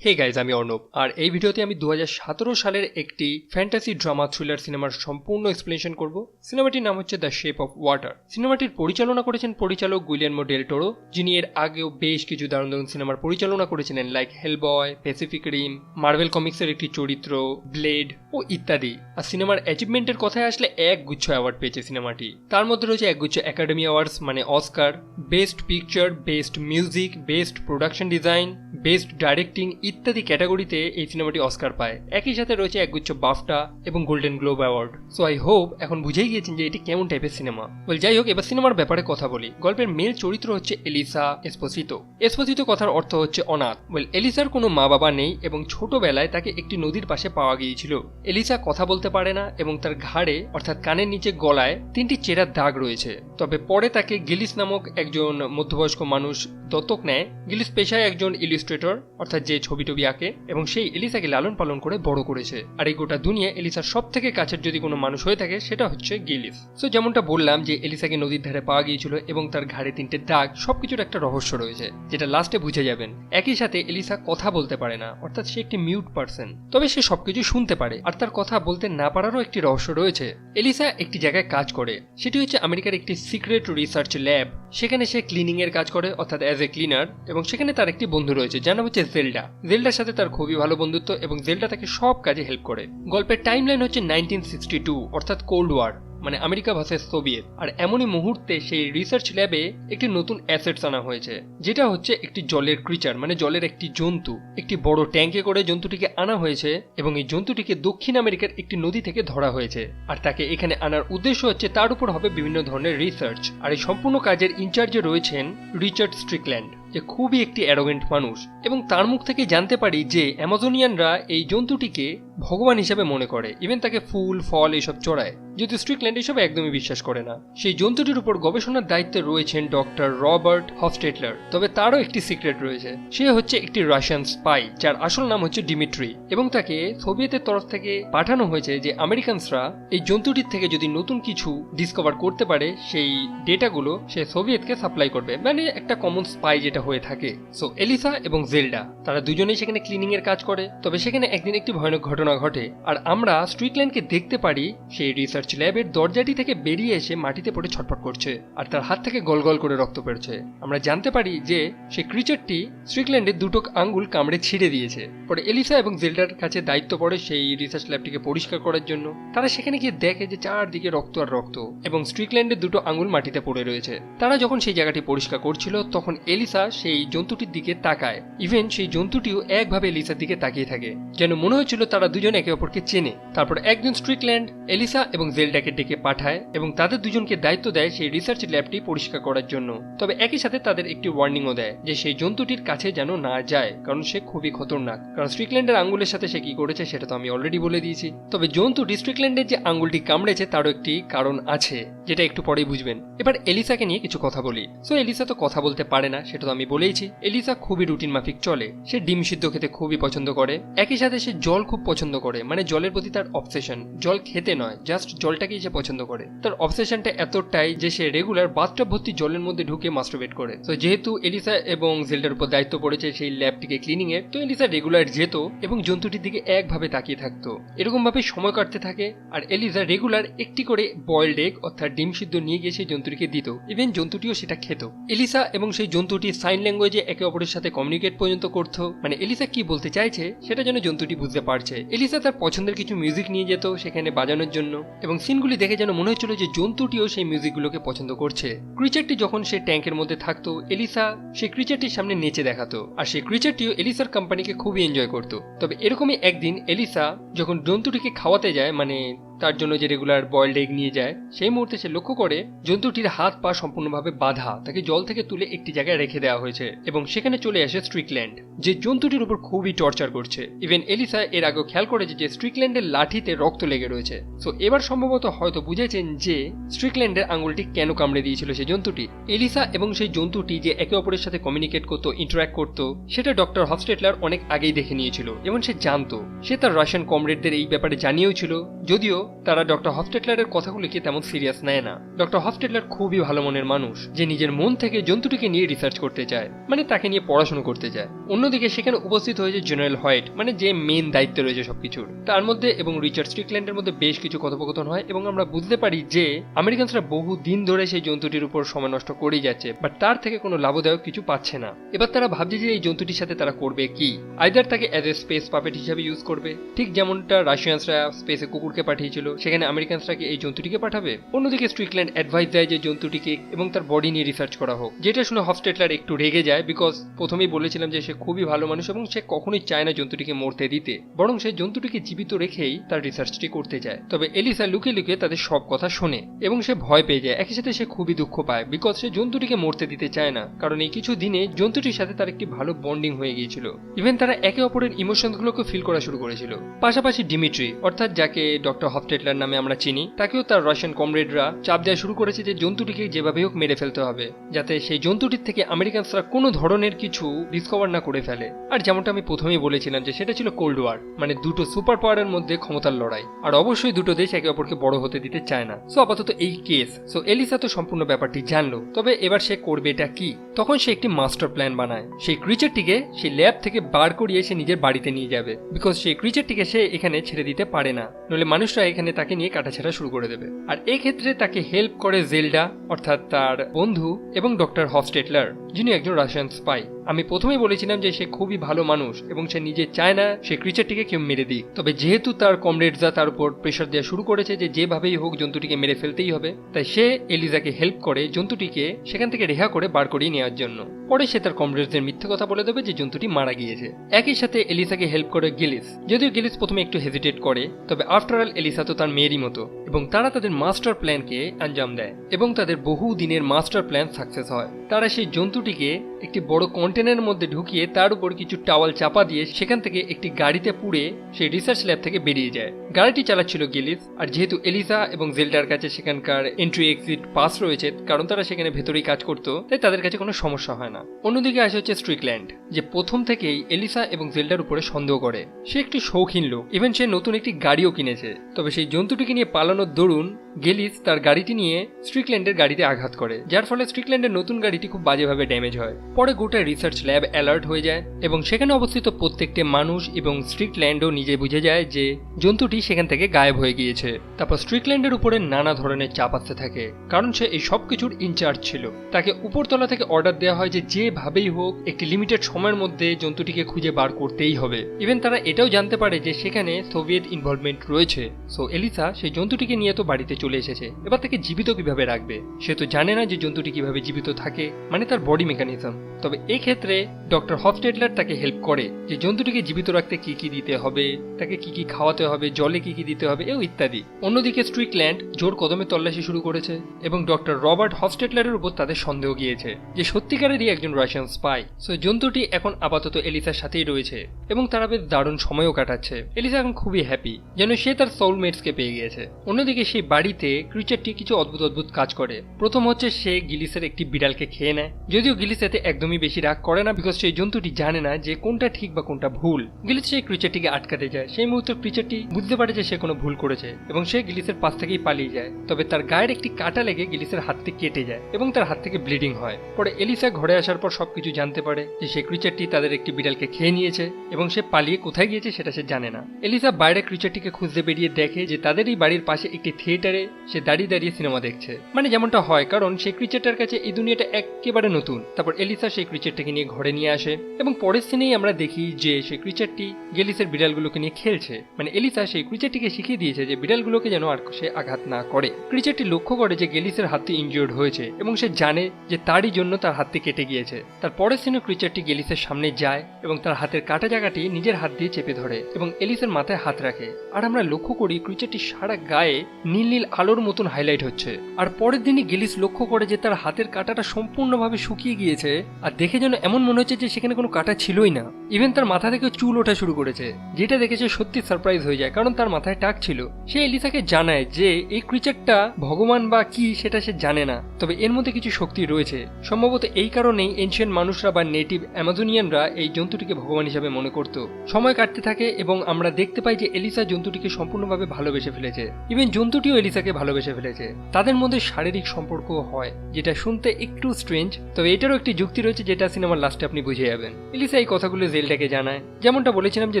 Hey guys আমি অর্ণব। আর এই ভিডিওতে আমি দু হাজার সতেরো সালের একটি ফ্যান্টাসি ড্রামা থ্রিলার সিনেমার সম্পূর্ণ এক্সপ্লেনেশন করব। সিনেমাটির নাম হচ্ছে দ্য শেপ অফ ওয়াটার সিনেমাটির পরিচালনা করেছেন পরিচালক গুইলিয়ানমো ডেল টোরো যিনি এর আগেও বেশ কিছু দারুণ দারুণ সিনেমার পরিচালনা করেছিলেন like Hellboy Pacific Rim Marvel কমিক্সের একটি চরিত্র ব্লেড ও ইত্যাদি। আর সিনেমার অ্যাচিভমেন্টের কথায় আসলে এক গুচ্ছ অ্যাওয়ার্ড পেয়েছে সিনেমাটি তার মধ্যে রয়েছে একগুচ্ছ একাডেমি অ্যাওয়ার্ডস মানে Oscar best picture best music best production design best directing ইত্যাদি ক্যাটাগরিতে এই সিনেমাটি অস্কার পায়। একই সাথে রয়েছে একগুচ্ছ বাফটা এবং Golden Globe award so I hope এখন বুঝেই গিয়েছেন যে এটি কেমন টাইপের সিনেমা বল যাই হোক, এবার সিনেমার ব্যাপারে কথা বলি। গল্পের মেল চরিত্র হচ্ছে এলিসা এসপোসিতো এসপোসিতো কথার অর্থ হচ্ছে অনাথ। ওয়েল এলিসার কোনো মা বাবা নেই এবং ছোটবেলায় তাকে একটি নদীর পাশে পাওয়া গিয়েছিল। এলিসা কথা বলতে পারে না এবং তার ঘাড়ে, অর্থাৎ কানের নিচে গলায়, তিনটি চেরার দাগ রয়েছে। তবে পরে তাকে গিলিস নামক একজন মধ্যবয়স্ক মানুষ দত্তক নেয়। গিলিস পেশায় একজন ইলিস্ট্রেটর অর্থাৎ যে ছবি টবি আঁকে, এবং সেই এলিসাকে লালন পালন করে বড় করেছে। আর এই গোটা দুনিয়া এলিসার সব থেকে কাছের যদি কোনো মানুষ হয়ে থাকে, সেটা হচ্ছে গিলিস সো যেমনটা বললাম যে এলিসাকে নদীর ধারে পাওয়া গিয়েছিল এবং তার ঘাড়ে তিনটে দাগ, সবকিছুর একটা রহস্য রয়েছে, যেটা লাস্টে বুঝে যাবেন। একই সাথে এলিসা কথা বলতে পারে না, অর্থাৎ সে একটি মিউট পার্সন তবে সে সবকিছু শুনতে পারে, আর তার কথা বলতে না পারারও একটি রহস্য রয়েছে। এলিসা একটি জায়গায় কাজ করে, সেটি হচ্ছে আমেরিকার একটি সিক্রেট রিসার্চ ল্যাব সেখানে সে ক্লিনিং এর কাজ করে, অর্থাৎ অ্যাজ এ ক্লিনার এবং সেখানে তার একটি বন্ধু রয়েছে যার নাম হচ্ছে জেলডা জেলডার সাথে তার খুবই ভালো বন্ধুত্ব এবং জেলডা তাকে সব কাজে হেল্প করে। গল্পের টাইম লাইন হচ্ছে নাইনটিন সিক্সটি টু অর্থাৎ কোল্ড ওয়ার মানে আমেরিকা ভার্সেস সোভিয়েত আর এমনই মুহূর্তে সেই রিসার্চ ল্যাবে একটি নতুন অ্যাসেটস আনা হয়েছে, যেটা হচ্ছে একটি জলের ক্রিচার মানে জলের একটি জন্তু। একটি বড় ট্যাঙ্কে করে জন্তুটিকে আনা হয়েছে এবং এই জন্তুটিকে দক্ষিণ আমেরিকার একটি নদী থেকে ধরা হয়েছে। আর তাকে এখানে আনার উদ্দেশ্য হচ্ছে তার উপর হবে বিভিন্ন ধরনের রিসার্চ আর এই সম্পূর্ণ কাজের ইনচার্জে রয়েছেন রিচার্ড স্ট্রিকল্যান্ড। যে খুবই একটি অ্যারোগেন্ট মানুষ এবং তার মুখ থেকে জানতে পারি যে অ্যামাজনিয়ানরা এই জন্তুটিকে ভগবান হিসাবে মনে করে। ইভেন তাকে ফুল, ফল এসব চড়ায়। যদি স্ট্রিকল্যান্ড এসব একদমই বিশ্বাস করে না। সেই জন্তুটির উপর গবেষণার দায়িত্বে রয়েছেন ডক্টর রবার্ট হফস্টেটলার তবে তারও একটি সিক্রেট রয়েছে। সে হচ্ছে একটি রাশিয়ান স্পাই যার আসল নাম হচ্ছে ডিমিট্রি এবং তাকে সোভিয়েতের তরফ থেকে পাঠানো হয়েছে যে আমেরিকানসরা এই জন্তুটির থেকে যদি নতুন কিছু ডিসকভার করতে পারে, সেই ডেটাগুলো সে সোভিয়েতকে সাপ্লাই করবে। মানে একটা কমন স্পাই যেটা হয়ে থাকে। সো এলিসা এবং জেলডা তারা দুজনেই সেখানে ক্লিনিং এর কাজ করে। তবে সেখানে একদিন একটি ভয়ানক ঘটনা ঘটে। আর আমরা স্ট্রিকল্যান্ডকে দেখতে পারি, সেই রিসার্চ ল্যাবের দরজাটি থেকে বেরিয়ে এসে মাটিতে পড়ে ছটফট করছে আর তার হাত থেকে গল গল করে রক্ত পড়ছে। আমরা জানতে পারি যে সেই ক্রিচারটি স্ট্রিকল্যান্ডের দুটো আঙ্গুল কামড়ে ছিঁড়ে দিয়েছে। পরে এলিসা এবং জেলডার কাছে দায়িত্ব পড়ে সেই রিসার্চ ল্যাবটিকে পরিষ্কার করার জন্য। তারা সেখানে গিয়ে দেখে যে চারদিকে রক্ত আর রক্ত এবং স্ট্রিকল্যান্ডের দুটো আঙ্গুল মাটিতে পড়ে রয়েছে। তারা যখন সেই জায়গাটি পরিষ্কার করছিল, তখন এলিসা সেই জন্তুটির দিকে তাকায়। ইভেন সেই জন্তুটিও একভাবে এলিসার দিকে তাকিয়ে থাকে। যেন মনে হচ্ছিল তারা দুজন একে অপরকে চেনে। তারপর একজন স্ট্রিকল্যান্ড, এলিসা এবং জেলডাকে ডেকে পাঠায় এবং তাদের দুজনকে দায়িত্ব দেয় সেই রিসার্চ ল্যাবটি পরিষ্কার করার জন্য। তবে একই সাথে তাদের একটি ওয়ার্নিংও দেয় যে সেই জন্তুটির কাছে যেন না যায়, কারণ সে খুবই খতরনাক। কারণ স্ট্রিকল্যান্ডের আঙ্গুলের সাথে সে কি করেছে সেটা তো আমি অলরেডি বলে দিয়েছি। তবে জন্তু স্ট্রিকল্যান্ডের যে আঙ্গুলটি কামড়েছে তারও একটি কারণ আছে, যেটা একটু পরেই বুঝবেন। এবার এলিসাকে নিয়ে কিছু কথা বলি। সো এলিসা তো কথা বলতে পারে না, সেটা তো আমি বলেইছি, এলিসা খুবই রুটিন মাফিক চলে। সে ডিম সিদ্ধ খেতে খুবই পছন্দ করে। একই সাথে সে জল খুব পছন্দ করে। মানে জলের প্রতি তার অবসেশন জল খেতে নয় জাস্ট জলটাকেই সে পছন্দ করে। তার অবসেশনটা এতটাই যে সে রেগুলার বাথটব ভর্তি জলের মধ্যে ঢুকে মাস্টারবেট করে। তো যেহেতু এলিসা এবং জেল্ডার উপর দায়িত্ব পড়েছে সেই ল্যাবটিকে ক্লিনিং এর তো এলিসা রেগুলার যেত এবং জন্তুটির দিকে একভাবে তাকিয়ে থাকতো। এরকম ভাবে সময় কাটতে থাকে আর এলিসা রেগুলার একটি করে বয়েলড এগ অর্থাৎ ডিম সিদ্ধ নিয়ে গিয়ে সেই জন্তুটিকে দিত। ইভেন জন্তুটিও সেটা খেত। এলিসা এবং সেই জন্তুটি সাইন ল্যাঙ্গুয়েজে একে অপরের সাথে কমিউনিকেট পর্যন্ত করতো। মানে এলিসা কি বলতে চাইছে সেটা যেন জন্তুটি বুঝতে পারছে। এলিসা তার পছন্দের কিছু মিউজিক নিয়ে যেত সেখানে বাজানোর জন্য এবং সিনগুলি দেখে যেন মনে হচ্ছিল যে জন্তুটিও সেই মিউজিকগুলোকে পছন্দ করছে। ক্রিচারটি যখন সে ট্যাঙ্কের মধ্যে থাকতো, এলিসা সেই ক্রিচারটির সামনে নেচে দেখাতো আর সেই ক্রিচারটিও এলিসার কোম্পানিকে খুবই এনজয় করতো। তবে এরকমই একদিন এলিসা যখন জন্তুটিকে খাওয়াতে যায় মানে তার জন্য যে রেগুলার বয়েলড এগ নিয়ে যায়, সেই মুহূর্তে সে লক্ষ্য করে জন্তুটির হাত পা সম্পূর্ণভাবে বাধা, তাকে জল থেকে তুলে একটি জায়গায় রেখে দেওয়া হয়েছে এবং সেখানে চলে আসে স্ট্রিকল্যান্ড যে জন্তুটির উপর খুবই টর্চার করছে। ইভেন এলিসা এর আগেও খেয়াল করেছে যে স্ট্রিকল্যান্ডের লাঠিতে রক্ত লেগে রয়েছে। সো এবার সম্ভবত হয়তো বুঝেছেন যে স্ট্রিকল্যান্ডের আঙুলটি কেন কামড়ে দিয়েছিল সেই জন্তুটি। এলিসা এবং সেই জন্তুটি যে একে অপরের সাথে কমিউনিকেট করতো ইন্টারাক্ট করতো, সেটা ডক্টর হফস্টেটলার অনেক আগেই দেখে নিয়েছিল এবং সে জানতো। সে তার রাশিয়ান কমরেডদের এই ব্যাপারে জানিয়েও ছিল, যদিও তারা ডক্টর হফটেটলারের কথাগুলিকে তেমন সিরিয়াস নেয় না? ডক্টর হফটেটলার খুবই ভালো মনের মানুষ, যে নিজের মন থেকে জন্তুটিকে নিয়ে রিসার্চ করতে চায় মানে তাকে নিয়ে পড়াশোনা করতে চায়। অন্যদিকে সেখানে উপস্থিত হয়েছে জেনারেল হোয়াইট মানে যে মেন দায়িত্বে রয়েছে সবকিছুর। তার মধ্যে এবং রিচার্ড স্ট্রিকল্যান্ডের মধ্যে বেশ কিছু কথোপকথন হয় এবং আমরা বুঝতে পারি যে, আমেরিকানসরা বহু দিন ধরে সেই জন্তুটির উপর সময় নষ্ট করেই যাচ্ছে বাট তার থেকে কোনো লাভদায়ক কিছু পাচ্ছে না। এবার তারা ভাবছে যে এই জন্তুটির সাথে তারা করবে কি? আইদার তাকে অ্যাজ এ স্পেস পাপেট হিসাবে ইউজ করবে, ঠিক যেমনটা রাশিয়ানসরা স্পেসে কুকুরকে পাঠিয়েছিল সেখানে আমেরিকানসরা কি এই জন্তুটিকে পাঠাবে? অন্যদিকে স্ট্রিকল্যান্ড অ্যাডভাইস দেয় যে জন্তুটিকে এবং তার বডি নিয়ে রিসার্চ করা হোক। যেটা শুনে হফস্টেটলার একটু রেগে যায় বিকজ প্রথমেই বলেছিলাম যে সে খুবই ভালো মানুষ এবং সে কখনোই চায় না জন্তুটিকে মরতে দিতে। বরং সে জন্তুটিকে জীবিত রেখেই তার রিসার্চটি করতে যায়। তবে এলিসা লুকিয়ে লুকিয়ে তাদের সব কথা শোনে এবং সে ভয় পেয়ে যায়। একই সাথে সে খুবই দুঃখ পায় বিকজ সে জন্তুটিকে মরতে দিতে চায় না। কারণ এই কিছু দিনে জন্তুটির সাথে তার একটি ভালো বন্ডিং হয়ে গিয়েছিল। ইভেন তারা একে অপরের ইমোশনগুলোকে ফিল করা শুরু করেছিল। পাশাপাশি ডিমিট্রি, অর্থাৎ যাকে ডক্টর হফটেটলার নামে আমরা চিনি, তাকেও তার রাশিয়ান কমরেডরা চাপ দেওয়া শুরু করেছে যে জন্তুটিকে যেভাবে হোক মেরে ফেলতে হবে, যাতে সেই জন্তুটির থেকে আমেরিকানসরা কোনো ধরনের কিছু ডিসকভার না করে ফেলে। আর যেমনটা আমি প্রথমেই বলেছিলাম যে সেটা ছিল কোল্ড ওয়ার মানে দুটো সুপার পাওয়ারের মধ্যে ক্ষমতার লড়াই। আর অবশ্যই দুটো দেশ একে অপরকে বড় হতে দিতে চায় না। সো আপাতত এই কেস সো এলিসা তো সম্পূর্ণ ব্যাপারটি জানলো। তবে এবার সে করবে এটা কি? তখন সে একটি মাস্টার প্ল্যান বানায়। সেই ক্রিচারটিকে সেই ল্যাব থেকে বার করিয়ে সে নিজের বাড়িতে নিয়ে যাবে। বিকজ সেই ক্রিচারটিকে সে এখানে ছেড়ে দিতে পারে না। নইলে মানুষরা এখানে তাকে নিয়ে কাটাছেড়া শুরু করে দেবে। আর এই ক্ষেত্রে তাকে হেল্প করে জেলডা, অর্থাৎ তার বন্ধু এবং ডক্টর হফস্টেটলার, যিনি একজন রাশিয়ান স্পাই আমি প্রথমেই বলেছিলাম যে সে খুবই ভালো মানুষ এবং সে নিজে চায় না সে ক্রিচারটিকে কেউ মেরে দিক। তবে যেহেতু তার কমরেডরা তার উপর প্রেশার দেওয়া শুরু করেছে যে যেভাবেই হোক জন্তুটিকে মেরে ফেলতেই হবে, তাই সে এলিজাকে হেল্প করে জন্তুটিকে সেখান থেকে রেহা করে বার করিয়ে নেওয়ার জন্য। পরে সে তার কমরেডদের মিথ্যে কথা বলে দেবে যে জন্তুটি মারা গিয়েছে। একই সাথে এলিসাকে হেল্প করে গিলিস। যদিও গিলিস প্রথমে একটু হেজিটেট করে, তবে আফটার অল এলিসা তো তার মেয়েরই মতো এবং তারা তাদের মাস্টার প্ল্যানকে আঞ্জাম দেয় এবং তাদের বহু দিনের মাস্টার প্ল্যান সাকসেস হয়। তারা সেই জন্তুটিকে একটি বড় কন্টেনারের মধ্যে ঢুকিয়ে তার উপর কিছু টাওয়াল চাপা দিয়ে সেখান থেকে একটি গাড়িতে পুড়ে সেই রিসার্চ ল্যাব থেকে বেরিয়ে যায়। গাড়িটি চালাচ্ছিল গিলিস, আর যেহেতু এলিসা এবং জেল্ডার কাছে সেখানকার এন্ট্রি এক্সিট পাস রয়েছে, কারণ তারা সেখানে ভেতরেই কাজ করতো, তাই তাদের কাছে কোনো সমস্যা হয় না। অন্যদিকে আসে হচ্ছে স্ট্রিকল্যান্ড যে প্রথম থেকেই এলিসা এবং জেল্ডার উপরে সন্দেহ করে। সে একটি শৌখিন লোক। ইভেন সে নতুন একটি গাড়িও কিনেছে। তবে সেই জন্তুটিকে নিয়ে পালানোর দরুন গেলিস তার গাড়িটি নিয়ে স্ট্রিকল্যান্ডের গাড়িতে আঘাত করে, যার ফলে স্ট্রিকল্যান্ডের নতুন গাড়িটি খুব বাজেভাবে ড্যামেজ হয়। পরে গোটা রিসার্চ ল্যাব অ্যালার্ট হয়ে যায়, এবং সেখানে অবস্থিত প্রত্যেকটি মানুষ এবং স্ট্রিকল্যান্ডও নিজে বুঝে যায় যে জন্তুটি সেখান থেকে গায়েব হয়ে গিয়েছে। তারপর স্ট্রিকল্যান্ডের উপরে নানা ধরনের চাপ আসতে থাকে, কারণ সে এই সব কিছুর ইনচার্জ ছিল। তাকে উপরতলা থেকে অর্ডার দেওয়া হয় যে যেভাবেই হোক, একটি লিমিটেড সময়ের মধ্যে জন্তুটিকে খুঁজে বার করতেই হবে। ইভেন তারা এটাও জানতে পারে যে সেখানে সোভিয়েত ইনভলভমেন্ট রয়েছে। সো এলিসা সেই জন্তুটিকে নিয়ে তো বাড়িতে চলে এসেছে। এবার তাকে জীবিত কীভাবে রাখবে? সে তো জানে না যে জন্তুটি কীভাবে জীবিত থাকে মানে তার বডি মেকানিজম তবে এক্ষেত্রে ক্ষেত্রে ডক্টর হফস্টেডলার তাকে হেল্প করে যে জন্তুটিকে জীবিত রাখতে কি কি দিতে হবে, তাকে কি কি খাওয়াতে হবে, জলে কি কি দিতে হবে, এও ইত্যাদি। অন্যদিকে স্ট্রিকল্যান্ড জোর কদমে তল্লাশি শুরু করেছে এবং ডক্টর রবার্ট হফস্টেটলারের উপর তাদের সন্দেহ গিয়েছে যে সত্যিকারেরই একজন রাশিয়ান স্পাই। সো জন্তুটি এখন আপাতত এলিসার সাথেই রয়েছে এবং তারা বেশ দারুণ সময়ও কাটাচ্ছে। এলিসা এখন খুবই হ্যাপি যেন সে তার সোলমেটসকে পেয়ে গিয়েছে। অন্যদিকে সেই বাড়িতে ক্রিচারটি কিছু অদ্ভুত অদ্ভুত কাজ করে। প্রথম হচ্ছে সে গিলিসের একটি বিড়ালকে খেয়ে নেয়। যদিও গিলিস এতে একদমই বেশি রাগ করে না বিকজ সেই জন্তুটি জানে না যে কোনটা ঠিক বা কোনটা ভুল। গিলিস সেই ক্রিচারটিকে আটকাতে যায়। সেই মুহূর্তে ক্রিচারটি বুঝতে পারে যে সে কোনো ভুল করেছে এবং সে গিলিসের পাশ থেকেই পালিয়ে যায়, তবে তার গায়ের একটি কাটা লেগে গিলিসের হাতটি কেটে যায় এবং তার হাত থেকে ব্লিডিং হয়। পরে এলিসা ঘরে আসার পর সবকিছু জানতে পারে যে সেই ক্রিচারটি তাদের একটি বিড়ালকে খেয়ে নিয়েছে এবং সে পালিয়ে কোথায় গিয়েছে সেটা সে জানে না। এলিসা বাইরে ক্রিচারটিকে খুঁজতে বেরিয়ে দেখে যে তাদের এই বাড়ির পাশে একটি থিয়েটারে সে দাঁড়িয়ে দাঁড়িয়ে সিনেমা দেখছে। মানে যেমনটা হয়, কারণ সেই ক্রিচারটার কাছে এই দুনিয়াটা একেবারে নতুন। তারপর এলিসা সেই ক্রিচারটাকে নিয়ে ঘরে নিয়ে আসে এবং পরের সিনেই আমরা দেখি যে সেই ক্রিচারটি গেলিসের বিড়ালগুলোকে নিয়ে খেলছে। মানে এলিসা সেই ক্রিচারটিকে শিখিয়ে দিয়েছে যে বিড়ালগুলোকে যেন আর সে আঘাত না করে। ক্রিচারটি লক্ষ্য করে যে গেলিসের হাতটি ইনজিওর্ড হয়েছে এবং সে জানে যে তারই জন্য তার হাতটি কেটে গিয়েছে। তার পরের সিনে ক্রিচারটি গেলিসের সামনে যায় এবং তার হাতের কাটা জায়গাটি নিজের হাত দিয়ে চেপে ধরে এবং এলিসের মাথায় হাত রাখে। আর আমরা লক্ষ্য করি ক্রিচারটি সারা গায়ে নীল নীল আলোর মতন হাইলাইট হচ্ছে। আর পরের দিনই গেলিস লক্ষ্য করে যে তার হাতের কাটাটা সম্পূর্ণভাবে শুকিয়ে গিয়েছে আর দেখে যেন এমন মনে হচ্ছে যে সেখানে কোনো কাটা ছিলই না। ইভেন তার মাথা থেকে চুল ওঠা শুরু করেছে, যেটা দেখে সে সত্যি সারপ্রাইজ হয়ে যায়। কারণ তার মাথায় টাক ছিল। সে এলিসাকে জানায় যে, এই ক্রিচারটা ভগবান বা কি সেটা সে জানে না। তবে এর মধ্যে কিছু শক্তি রয়েছে। সম্ভবত এই কারণেই এনশিয়ান মানুষরা বা নেটিভ অ্যামাজোনিয়ানরা এই জন্তুটিকে ভগবান হিসাবে মনে করত। সময় কাটতে থাকে এবং আমরা দেখতে পাই যে এলিসা জন্তুটিকে সম্পূর্ণভাবে ভালোবেসে ফেলেছে। ইভেন জন্তুটিও এলিসাকে ভালোবেসে ফেলেছে। তাদের মধ্যে শারীরিক সম্পর্ক হয়, যেটা শুনতে একটু স্ট্রেঞ্জ তবে এটারও একটি যুক্তি রয়েছে যেটা সিনেমার লাস্টে আপনি বুঝে যাবেন। এলিসা এই কথাগুলো জেলটাকে জানায়। যেমনটা বলেছিলাম যে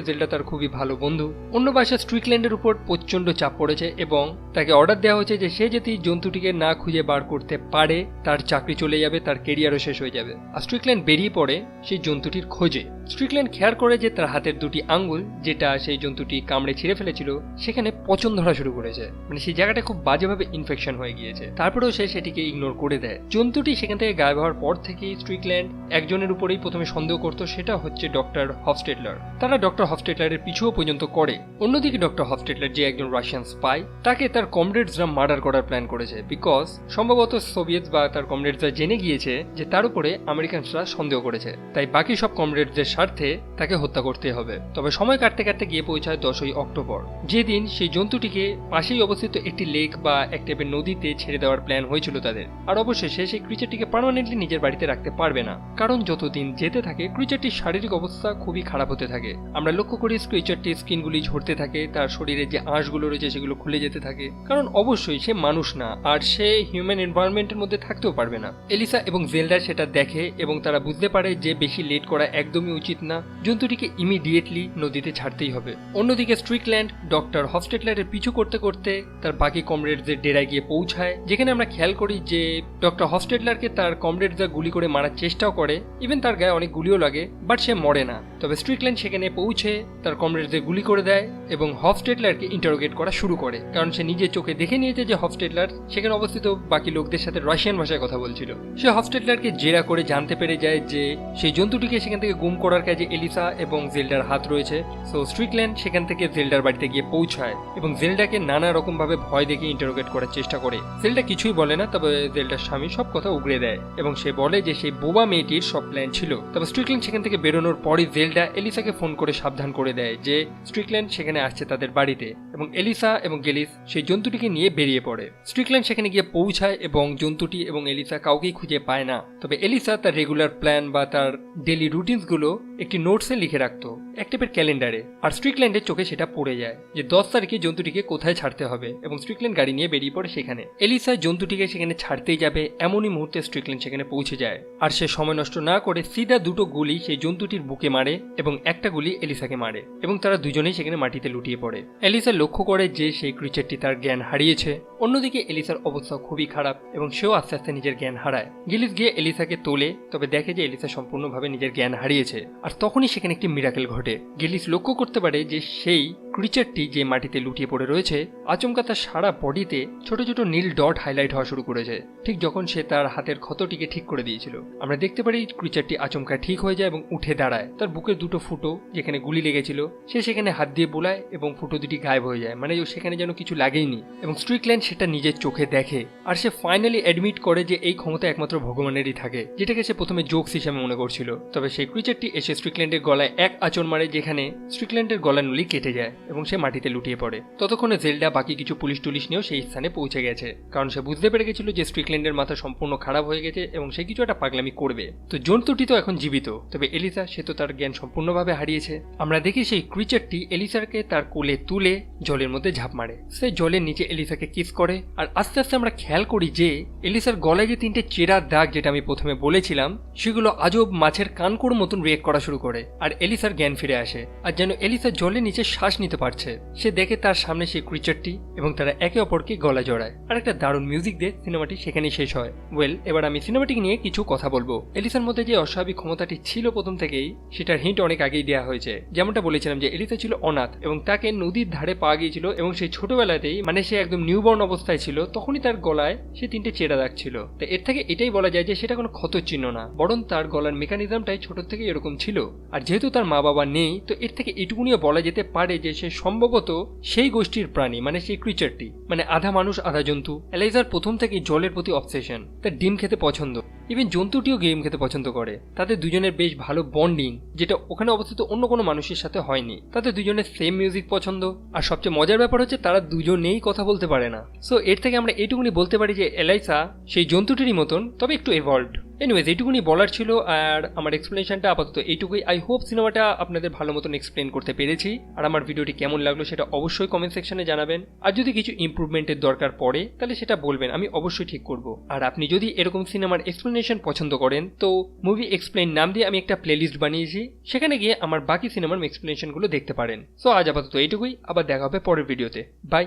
জেলটা তার খুবই ভালো বন্ধু। অন্য বাসা স্ট্রিকল্যান্ডের উপর প্রচণ্ড চাপ পড়েছে এবং তাকে অর্ডার দেওয়া হয়েছে যে সে যদি জন্তুটিকে না খুঁজে বার করতে পারে, তার চাকরি চলে যাবে, তার কেরিয়ারও শেষ হয়ে যাবে। আর স্ট্রিকল্যান্ড বেরিয়ে পড়ে সেই জন্তুটির খোঁজে। স্ট্রিকল্যান্ড খেয়াল করে যে তার হাতের দুটি আঙ্গুল, যেটা সেই জন্তুটি কামড়ে ছিঁড়ে ফেলেছিল, সেখানে পচন ধরা শুরু করেছে। মানে সেই জায়গাটা খুব বাজেভাবে ইনফেকশন হয়ে গিয়েছে। তারপরেও সে সেটিকে ইগনোর করে দেয়। জন্তুটি সেখান থেকে গায়েব হওয়ার পর থেকেই স্ট্রিকল্যান্ড একজনের উপরেই প্রথমে সন্দেহ করতো, সেটা হচ্ছে ডক্টর হফস্টেটলার। তারা ডক্টর হফস্টেটলারের পিছুও পর্যন্ত করে। অন্যদিকে ডক্টর হফস্টেটলার যে একজন রাশিয়ান স্পাই তাকে তার কমরেডসরা মার্ডার করার প্ল্যান করেছে। বিকজ সম্ভবত সোভিয়েত বা তার কমরেডসরা জেনে গিয়েছে যে তার উপরে আমেরিকানসরা সন্দেহ করেছে। তাই বাকি সব কমরেডসদের স্বার্থে তাকে হত্যা করতে হবে। তবে সময় কাটতে কাটতে গিয়ে পৌঁছায় দশই অক্টোবর। যেদিন সেই জন্তুটিকে পাশেই অবস্থিত একটি লেক বা এক টাইপের নদীতে ছেড়ে দেওয়ার প্ল্যান হয়েছিল তাদের। আর অবশ্যই সে সেই ক্রিচারটিকে পার্মানেন্টলি নিজের বাড়িতে রাখতে পারবে না। কারণ যতদিন যেতে থাকে ক্রিচারটির শারীরিক অবস্থা খুবই খারাপ হতে থাকে। আমরা লক্ষ্য করি ক্রিচারটির স্কিনগুলি ঝরতে থাকে, তার শরীরে যে আঁশগুলো রয়েছে সেগুলো খুলে যেতে থাকে। কারণ অবশ্যই সে মানুষ না, আর সে হিউম্যান এনভায়রনমেন্টের মধ্যে থাকতেও পারবে না। এলিসা এবং জেলডা সেটা দেখে এবং তারা বুঝতে পারে যে বেশি লেট করা একদমই উচিত না জন্তুটিকে ইমিডিয়েটলি নদীতে ছাড়তেই হবে। অন্যদিকে স্ট্রিকল্যান্ড ডক্টর হফস্টেটলারের পিছু করতে করতে তার বাকি কমরেডদের ডেরায় গিয়ে পৌঁছায়। যেখানে আমরা খেয়াল করি যে ডক্টর হফস্টেটলারকে তার কমরেডরা গুলি করে মারার চেষ্টাও করে। ইভেন তার গায়ে অনেক গুলিও লাগে বাট সে মরে না। তবে স্ট্রিকল্যান্ড সেখানে পৌঁছে তার কমরেডদের গুলি করে দেয় এবং হফস্টেটলারকে ইন্টারোগেট করা শুরু করে। কারণ সে নিজের চোখে দেখে নিয়েছে যে হফস্টেটলার সেখানে অবস্থিত বাকি লোকদের সাথে রাশিয়ান ভাষায় কথা বলছিল। সে হফস্টেটলারকে জেরা করে জানতে পেরে যায় যে সেই জন্তুটিকে সেখান থেকে গুম করার কাজে এলিসা এবং জেলডার হাত রয়েছে। সো স্ট্রিকল্যান্ড সেখান থেকে জেলডার বাড়িতে গিয়ে পৌঁছায় এবং জেলডাকে নানা রকম ভাবে ভয় দেখে ইন্টারোগেট করার চেষ্টা করে। জেলডা কিছুই বলে না, তবে জেলডার স্বামী সব কথা উগড়ে দেয় এবং সে বলে যে সেই বোবা মেয়েটির সব প্ল্যান ছিল। তবে স্ট্রিকল্যান্ড সেখান থেকে বেরোনোর পরই জেলডা এলিসাকে ফোন করে সাবধান করে দেয় যে স্ট্রিকল্যান্ড সেখানে আসছে তাদের বাড়িতে এবং এলিসা এবং গেলিস সেই জন্তুটিকে নিয়ে বেরিয়ে পড়ে। স্ট্রিকল্যান্ড সেখানে গিয়ে পৌঁছায় এবং জন্তুটি এবং এলিসা কাউকেই খুঁজে পায় না। তবে এলিসা তার রেগুলার প্ল্যান বা তার ডেলি রুটিনসগুলো একটি নোটসে লিখে রাখতো, এক টাইপের ক্যালেন্ডারে, আর স্ট্রিকল্যান্ডের চোখে সেটা পড়ে যায় যে দশ তারিখে জন্তুটিকে কোথায় ছাড়তে হবে এবং স্ট্রিকল্যান্ড গাড়ি নিয়ে বেরিয়ে পড়ে সেখানে। এলিসা জন্তুটিকে সেখানে ছাড়তেই যাবে, এমনই মুহূর্তে স্ট্রিকল্যান্ড সেখানে পৌঁছে যায়। আর সে সময় নষ্ট না করে সিধা দুটো গুলি সেই জন্তুটির বুকে মারে এবং একটা গুলি এলিসাকে মারে এবং তারা দুজনেই সেখানে মাটিতে লুটিয়ে পড়ে। এলিসা লক্ষ্য করে যে সেই ক্রিচারটি তার জ্ঞান হারিয়েছে। অন্যদিকে এলিসার অবস্থা খুবই খারাপ এবং সেও আস্তে আস্তে নিজের জ্ঞান হারায়। গিলিস গিয়ে এলিসাকে তোলে, তবে দেখে যে এলিসা সম্পূর্ণভাবে নিজের জ্ঞান হারিয়েছে। আর তখনই সেখানে একটি মিরাকেল ঘটে। গিলিস লক্ষ্য করতে পারে যে সেই ক্রিচারটি যে মাটিতে লুটিয়ে পড়ে রয়েছে, আচমকা তার সারা বডিতে ছোট ছোট নীল ডট হাইলাইট হওয়া শুরু করেছে, ঠিক যখন সে তার হাতের ক্ষতটিকে ঠিক করে দিয়েছিল। আমরা দেখতে পারি ক্রিচারটি আচমকা ঠিক হয়ে যায় এবং উঠে দাঁড়ায়। তার বুকের দুটো ফুটো যেখানে গুলি লেগেছিল, সে সেখানে হাত দিয়ে বোলায় এবং ফুটো দুটি গায়েব হয়ে যায় মানে সেখানে যেন কিছু লাগেইনি। এবং স্ট্রিকল্যান্ড সেটা নিজের চোখে দেখে, আর সে ফাইনালি অ্যাডমিট করে যে এই ক্ষমতা একমাত্র ভগবানেরই থাকে, যেটাকে সে প্রথমে জোকস হিসেবে মনে করছিল। তবে সেই ক্রিচারটি এসে স্ট্রিকল্যান্ডের গলায় এক আচর মারে যেখানে স্ট্রিকল্যান্ডের গলা নুলি কেটে যায় এবং সে মাটিতে লুটিয়ে পড়ে। ততক্ষণে জেলডা বাকি কিছু পুলিশ টুলিশ নিয়েও সেই স্থানে পৌঁছে গেছে, কারণ সে বুঝতে পেরে গেছিল যে স্ট্রিকল্যান্ডের মাথা সম্পূর্ণ খারাপ হয়ে গেছে এবং সে কিছু একটা পাগলামি করবে। তো জন্তুটি তো এখন জীবিত, তবে এলিসা সে তো তার জ্ঞান সম্পূর্ণভাবে হারিয়েছে। আমরা দেখি সেই ক্রিচারটি এলিসাকে তার কোলে তুলে জলের মধ্যে ঝাঁপ মারে। সে জলের নিচে এলিসাকে কিস করে আর আস্তে আস্তে আমরা খেয়াল করি যে এলিসার গলায় যে তিনটে চেরার দাগ যেটা আমি প্রথমে বলেছিলাম, সেগুলো আজব মাছের কানকুর মতন রিয়েক্ট করা শুরু করে। আর এলিসার জ্ঞান ফিরে আসে, আর যেন এলিসা জলের নিচে শ্বাস নিতে পারছে। সে দেখে তার সামনে সেই ক্রিচারটি এবং তারা একে অপরকে গলা জড়ায়। আর একটা দারুণ মিউজিক দিয়ে সিনেমাটি সেখানেই শেষ হয়। ওয়েল এবার আমি সিনেমাটিক নিয়ে কিছু কথা বলব। এলিসার মধ্যে যে অস্বাভাবিক ক্ষমতাটি ছিল প্রথম থেকেই, সেটার হিন্ট অনেক আগেই দেওয়া হয়েছে। যেমনটা বলেছিলাম যে এলিসা ছিল অনাথ এবং তাকে নদীর ধারে পাওয়া গিয়েছিল এবং সেই ছোটবেলাতেই মানে সে একদম নিউবর্ন অবস্থায় ছিল, তখনই তার গলায় সে তিনটে চেরা দাগ ছিল। তো এর থেকে এটাই বলা যায় যে সেটা কোনো ক্ষত চিহ্ন না, বরং তার গলার মেকানিজমটাই ছোট থেকে এরকম ছিল। আর যেহেতু তার মা বাবা নেই, তো এর থেকে এটুকুনিও বলা যেতে পারে যে সে সম্ভবত সেই গোষ্ঠীর প্রাণী মানে সেই ক্রিচারটি মানে আধা মানুষ, আধা জন্তু। এলাইজার প্রথম থেকে জলের প্রতি অবসেশন তার ডিম খেতে পছন্দ। ইভেন জন্তুটিও গেম খেতে পছন্দ করে। তাদের দুজনের বেশ ভালো বন্ডিং যেটা ওখানে অবস্থিত অন্য কোনো মানুষের সাথে হয়নি। তাদের দুজনের সেম মিউজিক পছন্দ। আর সবচেয়ে মজার ব্যাপার হচ্ছে তারা দুজনেই কথা বলতে পারে না। সো এর থেকে আমরা এইটুকুনি বলতে পারি যে এলাইসা সেই জন্তুটিরই মতন, তবে একটু এভলভড এনিওয়েজ এইটুকুনি বলার ছিল আর আমার এক্সপ্লেনেশনটা আপাতত এইটুকুই। আই হোপ সিনেমাটা আপনাদের ভালো মতন এক্সপ্লেন করতে পেরেছি। আর আমার ভিডিওটি কেমন লাগল সেটা অবশ্যই কমেন্ট সেকশনে জানাবেন। আর যদি কিছু ইমপ্রুভমেন্টের দরকার পড়ে, তাহলে সেটা বলবেন, আমি অবশ্যই ঠিক করব। আর আপনি যদি এরকম সিনেমার এক্সপ্লেনেশন পছন্দ করেন, তো মুভি এক্সপ্লেন নাম দিয়ে আমি একটা প্লেলিস্ট বানিয়েছি। সেখানে গিয়ে আমার বাকি সিনেমার এক্সপ্লেনেশনগুলো দেখতে পারেন। সো আজ আপাতত এইটুকুই। আবার দেখা হবে পরের ভিডিওতে বাই